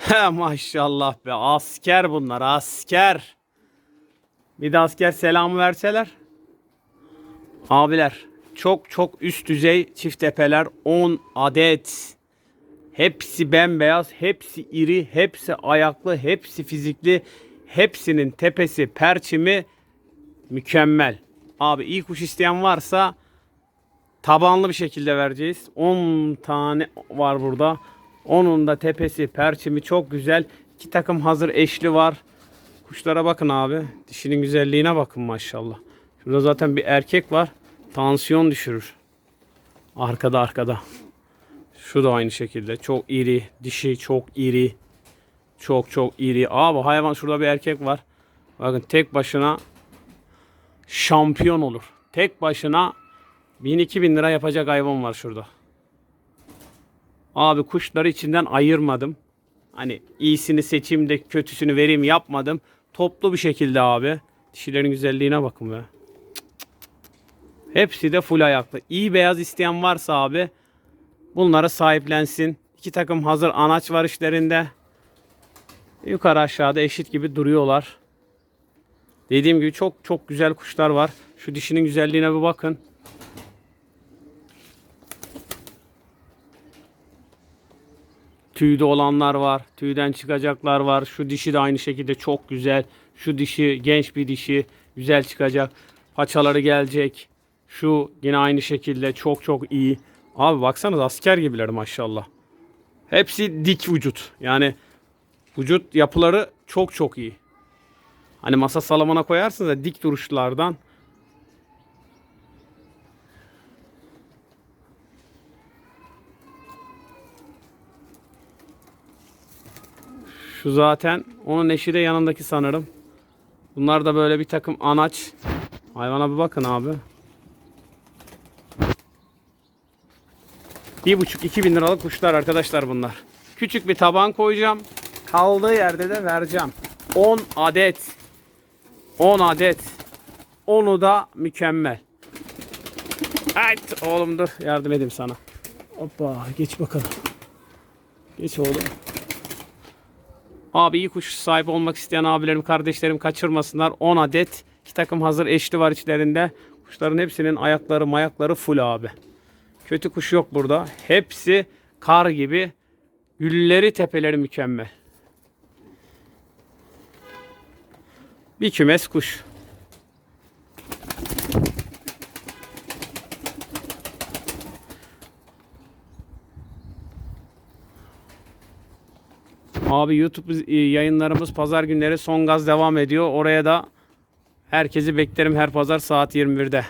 He maşallah be asker bunlar asker. Bir de asker selamı verseler. Abiler çok çok üst düzey çift tepeler 10 adet. Hepsi bembeyaz, hepsi iri, hepsi ayaklı, hepsi fizikli. Hepsinin tepesi, perçimi mükemmel. Abi iyi kuş isteyen varsa tabanlı bir şekilde vereceğiz. 10 tane var burada. Onun da tepesi, perçimi çok güzel. İki takım hazır eşli var. Kuşlara bakın abi. Dişinin güzelliğine bakın maşallah. Şurada zaten bir erkek var. Tansiyon düşürür. Arkada arkada. Şu da aynı şekilde. Çok iri. Dişi çok iri. Çok çok iri. Abi hayvan şurada bir erkek var. Bakın tek başına şampiyon olur. Tek başına 1000-2000 lira yapacak hayvan var şurada. Abi kuşları içinden ayırmadım. Hani iyisini seçeyim de kötüsünü vereyim yapmadım. Toplu bir şekilde abi. Dişilerin güzelliğine bakın be. Hepsi de full ayaklı. İyi beyaz isteyen varsa abi bunlara sahiplensin. İki takım hazır anaç var işlerinde. Yukarı aşağıda eşit gibi duruyorlar. Dediğim gibi çok çok güzel kuşlar var. Şu dişinin güzelliğine bir bakın. Tüyde olanlar var. Tüyden çıkacaklar var. Şu dişi de aynı şekilde çok güzel. Şu dişi genç bir dişi. Güzel çıkacak. Paçaları gelecek. Şu yine aynı şekilde çok çok iyi. Abi baksanız asker gibiler maşallah. Hepsi dik vücut. Yani vücut yapıları çok çok iyi. Hani masa salamana koyarsınız da dik duruşlardan. Şu zaten onun eşi de yanındaki sanırım. Bunlar da böyle bir takım anaç. Hayvana bir bakın abi. Bir buçuk iki bin liralık kuşlar arkadaşlar bunlar. Küçük bir taban koyacağım. Kaldığı yerde de vereceğim. 10 adet. 10 adet. Onu da mükemmel. Evet oğlum dur yardım edeyim sana. Hoppa geç bakalım. Geç oğlum. Abi iyi kuş sahibi olmak isteyen abilerim, kardeşlerim kaçırmasınlar. 10 adet. iki takım hazır eşli var içlerinde. Kuşların hepsinin ayakları mayakları full abi. Kötü kuş yok burada. Hepsi kar gibi. Gülleri tepeleri mükemmel. Bir kümes kuş. Abi YouTube e, yayınlarımız pazar günleri son gaz devam ediyor. Oraya da herkesi beklerim her pazar saat 21'de.